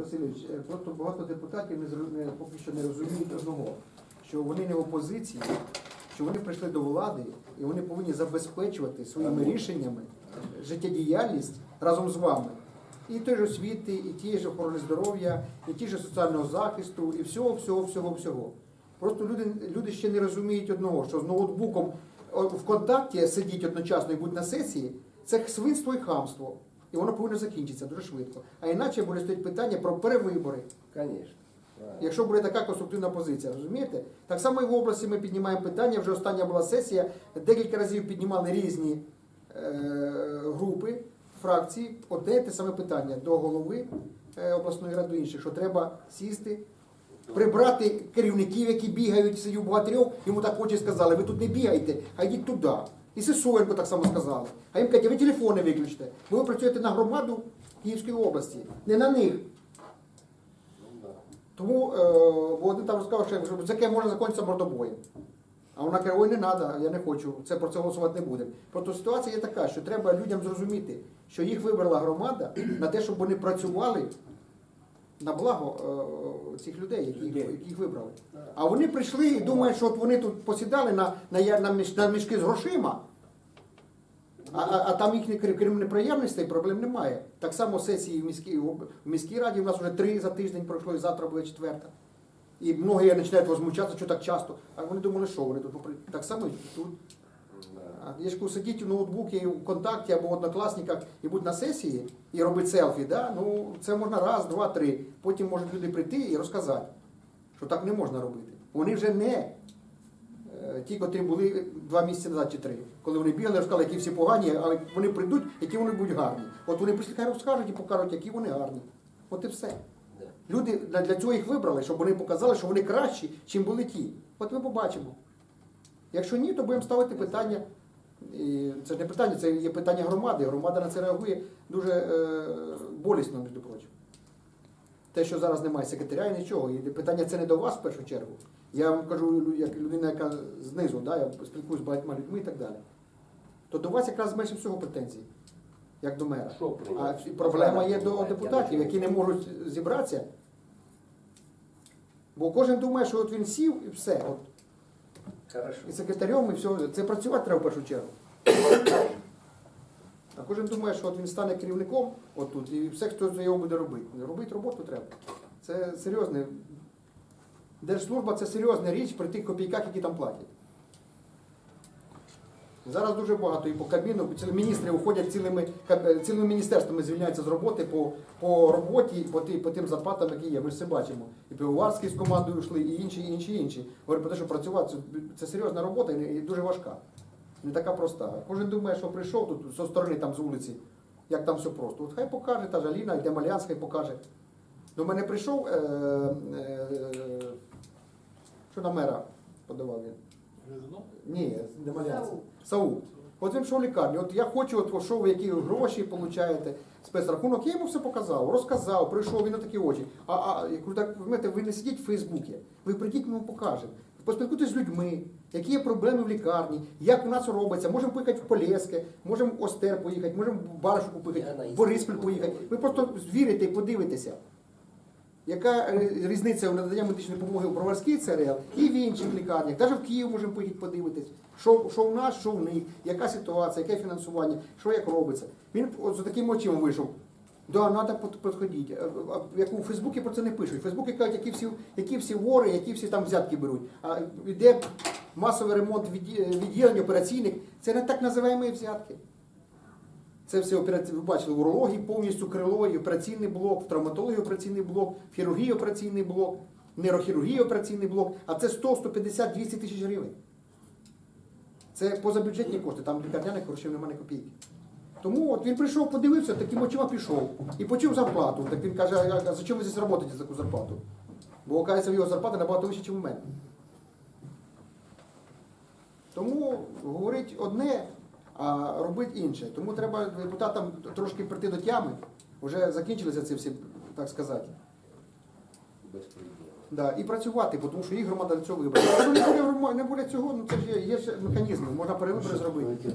Васильович, е, просто багато депутатів не, не- поки що не розуміють одного, що вони не в опозиції, що вони прийшли до влади і вони повинні забезпечувати своїми рішеннями життєдіяльність разом з вами. І той ж освіти, і ті ж охорони здоров'я, і ті ж соціального захисту, і всього, всього, всього, всього. Просто люди, люди ще не розуміють одного, що з ноутбуком в контакті сидіть одночасно і бути на сесії, це свинство і хамство. І воно повинно закінчитися дуже швидко. А іначе буде стоїть питання про перевибори. Конечно. Якщо буде така конструктивна позиція, розумієте? Так само і в області ми піднімаємо питання. Вже остання була сесія. Декілька разів піднімали різні е, групи, фракції. Одне те саме питання до голови е, обласної ради інших, що треба сісти, прибрати керівників, які бігають, сидять у бухгалтерів, йому так очі сказали, ви тут не бігайте, а йдіть туди. І Сисоєнко так само сказали. А їм кажуть, ви телефони виключите, ви працюєте на громаду Київської області, не на них. Тому е, бо там сказав, що що таке може закінчитися мордобоєм. А вона каже, ой, не треба, я не хочу, це про це голосувати не будемо. Просто ситуація є така, що треба людям зрозуміти, що їх вибрала громада на те, щоб вони працювали на благо е, цих людей, які, їх- Людей. яких вибрали. А вони прийшли і думають, що от вони тут посідали на, на, я- на, на мішки з грошима, а, а, а там їхні крім крім неприємностей проблем немає. Так само сесії в міській, в міській раді у нас вже три за тиждень пройшло, і завтра буде четверта. І многі починають возмущатися, що так часто. А вони думали, що вони тут попри- так само і тут. Я ж сидіть у ноутбуці, в контакті або в однокласниках і будь на сесії і робити селфі, да? ну це можна раз, два, три. Потім можуть люди прийти і розказати, що так не можна робити. Вони вже не е, ті, котрі були два місяці назад чи три, коли вони бігали, розказали, які всі погані, але вони прийдуть, які вони будуть гарні. От вони прийшли, хай розкажуть і покажуть, які вони гарні. От і все. Люди для, для цього їх вибрали, щоб вони показали, що вони кращі, чим були ті. От ми побачимо. Якщо ні, то будемо ставити питання. І це ж не питання, це є питання громади. Громада на це реагує дуже е, болісно, між прочим. Те, що зараз немає секретаря і нічого. І питання це не до вас в першу чергу. Я вам кажу, як людина, яка знизу, да, я спілкуюся з багатьма людьми і так далі. То до вас якраз менше всього претензій, як до мера. Що? А проблема є до депутатів, які не не можуть зібратися. Бо кожен думає, що от він сів і все. От, Хорошо. і секретарем, і все. Це працювати треба в першу чергу. А кожен думає, що от він стане керівником отут, і все, хто за його буде робити. Робити роботу треба. Це серйозне. Держслужба це серйозна річ при тих копійках, які там платять. Зараз дуже багато і по кабіну, міністри уходять цілими, цілими міністерствами, звільняються з роботи по, по роботі, по, ті, по тим зарплатам, які є. Ми ж це бачимо. І Пивоварський з командою йшли, і інші, і інші, і інші. Говорю про те, що працювати це, серйозна робота і, дуже важка. Не така проста. Кожен думає, що прийшов тут зі сторони там з вулиці, як там все просто. От хай покаже, та ж Аліна, йде Малянська, хай покаже. До мене прийшов, е, е, що на мера подавав він? Ні, не Демалянський. Сау. От він йшов в лікарню. От я хочу, от що ви які гроші получаєте, спецрахунок. Я йому все показав, розказав, прийшов, він на такі очі. А, а я кажу, так, ви знаєте, ви не сидіть в Фейсбуці, ви прийдіть, ми вам покажемо. Поспілкуйтесь з людьми, які є проблеми в лікарні, як у нас робиться. Можемо поїхати в Полєске, можемо в Остер поїхати, можемо в Баришку поїхати, в Бориспіль поїхати. Ви просто звірите і подивитеся. Яка е, різниця у наданні медичної допомоги у Броварській ЦРЛ і в інших лікарнях? Навіть в Київ можемо поїхати подивитись, що, що у нас, що в них, яка ситуація, яке фінансування, що як робиться. Він от за таким очима вийшов. Да, треба підходити. Е, Як у Фейсбуці про це не пишуть. У Фейсбуці кажуть, які всі, які всі вори, які всі там взятки беруть. А йде масовий ремонт відді- відділень операційних. Це не так називаємо взятки. Це все ви бачили, в урології повністю крило, і операційний блок, в травматології операційний блок, в хірургії операційний блок, нейрохірургії операційний блок, а це 100, 150, 200 тисяч гривень. Це позабюджетні кошти, там лікарняних грошей немає копійки. Тому от він прийшов, подивився, таким очима пішов і почув зарплату. Так він каже, а за чим ви здесь працюєте за таку зарплату? Бо оказується, його зарплата набагато вища, ніж у мене. Тому говорить одне, а робить інше. Тому треба депутатам трошки прийти до тями. Вже закінчилися ці всі, так сказати. Да, і працювати, бо тому що їх громада для цього вибрала. Не буде, не буде цього, ну це ж є, є ще механізми, можна перевибори зробити.